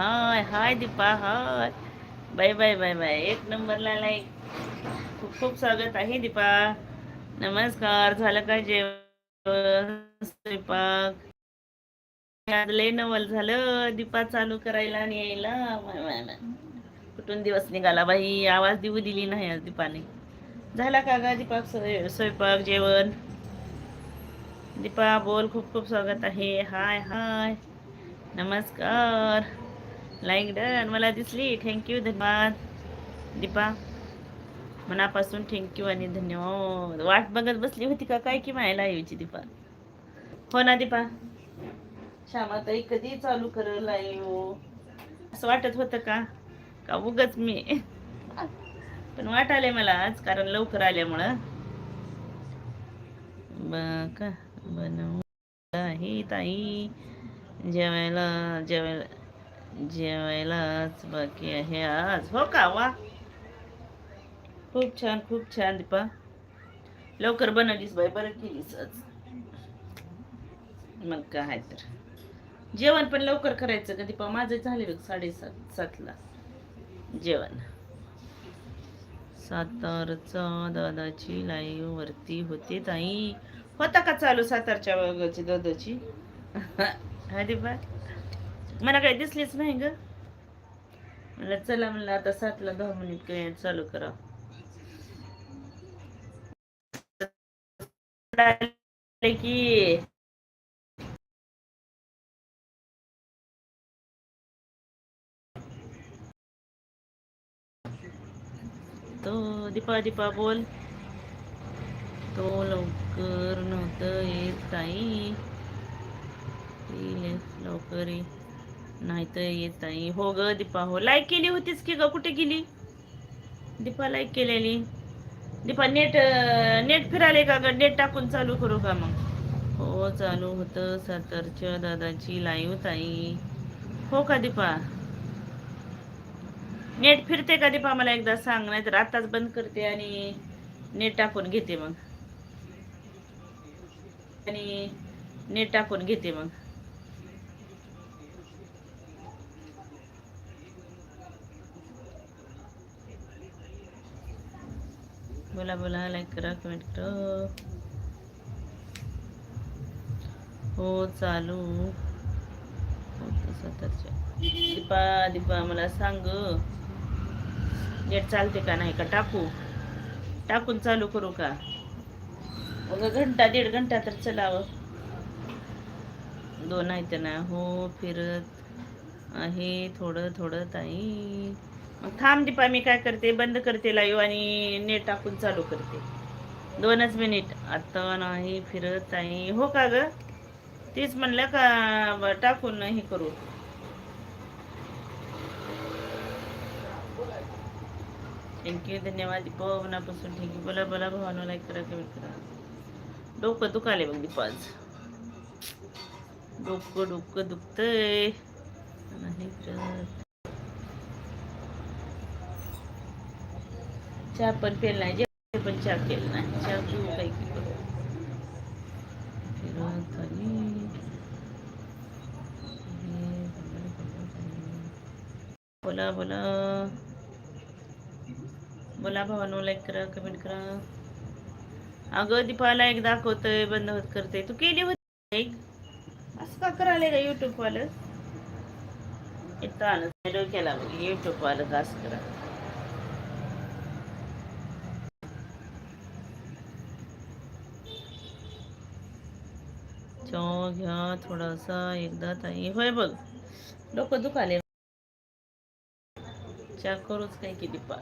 Hi hi Deepa hi. Bye bye bye bye. एक नंबरला like खूप खूप स्वागत आहे दीपा. नमस्कार. झालं का जेवण? स्वयंपाक? लय नवल झालं. दीपा चालू करायला आणि यायला. माय कुठून दिवस निघाला बाई? आवाज देऊ दिली नाही आज दीपाने. झाला का गा दीपा? स्वयंपाक जेवण? दीपा बोल. खूप खूप स्वागत आहे. हाय हाय. नमस्कार. लाईक डन मला दिसली. थँक्यू धन्यवाद. दीपा. मनापासून थँक्यू आणि धन्यवाद. वाट बघत बसली होती का? काय की मायला यायची दीपा. हो ना दीपा. श्यामाताई कधी चालू करल लाईव्ह हो. असं वाटत होतं का? का उगच मी? पण वाट आले मला आज कारण लवकर आल्यामुळं. बनव का बनवू ताई. जेवायला जेवायला. जेवायलाच बाकी आहे आज. हो का? वा. खूप छान खूप छान दीपा. लवकर बनवलीस बाई बरं केलीस आज. मग काय तर. जेवण पण लवकर करायचं का दीपा? माझं झाले बघ साडेसात सातला. जेवण. सातारचा दादाची लाईव्ह वरती होते ताई. होता का चालू सातारच्या वर्गाची दादाची हा दीपा? मला काही दिसलीच नाही ग. मला चला म्हणलं आता सातला दहा मिनिट काय चालू करा की. तो दीपा दीपा बोल. तो लवकर नव्हतं येत ताई. लवकर ये नाही तर येत ताई हो ग दीपा हो. लाईक केली होतीस की ग? कुठे गेली? दीपा लाईक केलेली. दीपा नेट नेट फिराले का ग? नेट टाकून चालू करू का मग? हो चालू होतं. सातारच्या दादाची लाईव्ह ताई हो का दीपा? नेट फिरते का दीपा? मला एकदा सांग. नाही तर आताच बंद करते आणि नेट टाकून घेते मग. आणि नेट टाकून घेते मग. बोला बोला लाईक करा कमेंट करा. हो चालू. दीपा दीपा मला सांग. नेट चालते का नाही का? टाकू. टाकून चालू करू का? घंटा दीड घंटा तर चलावं. दोन आहेत ना. हो फिरत आहे थोडं थोडं ताई. मग थांब दीपा मी काय करते बंद करते लाईव्ह आणि नेट टाकून चालू करते. दोनच मिनिट आता नाही फिरत नाही हो का ग? तेच म्हणलं का टाकून हे करू. थँक्यू धन्यवाद दीपा. मनापासून थँक्यू बोला बोला भावानो लाईक करा कमेंट करा. डोकं दुखाले बघ दीपाज डोकं डोकं दुखतंय नाही फिरत. चहा पण पेल नाही जे पण चहा केलं नाही. चहा पिऊ काही की फिरत बोला बोला. बोला भावानो लाईक करा कमेंट करा. अगं दीपाला एक दाखवतोय बंद होत करते तू केली होती एक? असं का करायला का युट्यूब वालं? इथं आलं केला युट्यूब वालं असं करा. चहा घ्या थोडासा एकदा ताई. होय बघ डोकं दुखाले चहा करूच काय की दीपा.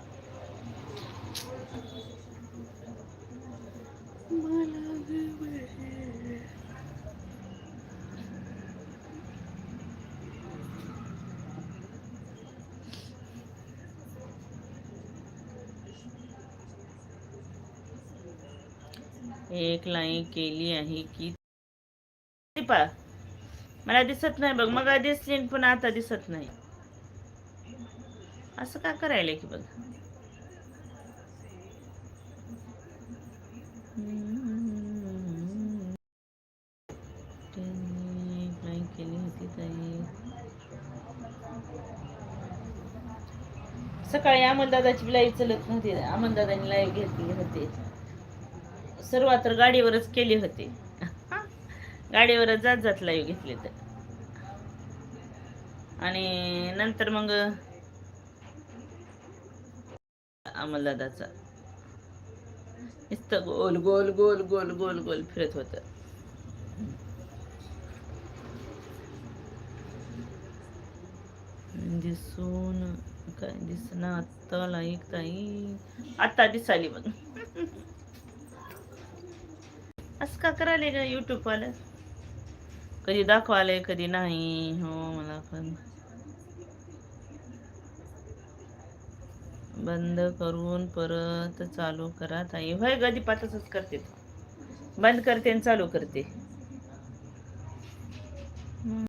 एक लाईन केली आहे की पा मला दिसत नाही बघ मग दिसली पण आता दिसत नाही. असं का करायला की बघ? केली होती ताई. सकाळी अमलदादाची लाईव्ह चलत नव्हती. अमलदादानी लाईव्ह घेतली होती. सुरुवात तर गाडीवरच केली होती. गाडीवरच जात जात लाईव्ह घेतली तर. आणि नंतर मग अमलदादाचा. नुसतं गोल गोल गोल गोल गोल गोल फिरत होत. दिसून म्हणजे काय दिसना आत्ता लाईक ताई. आता दिसाली बघ. असं का करायला का युट्यूबवाला कधी दाखवाले कधी नाही हो मला पण. बंद करून परत चालू करा ताई. होय गदी पातच करते. बंद करते आणि चालू करते.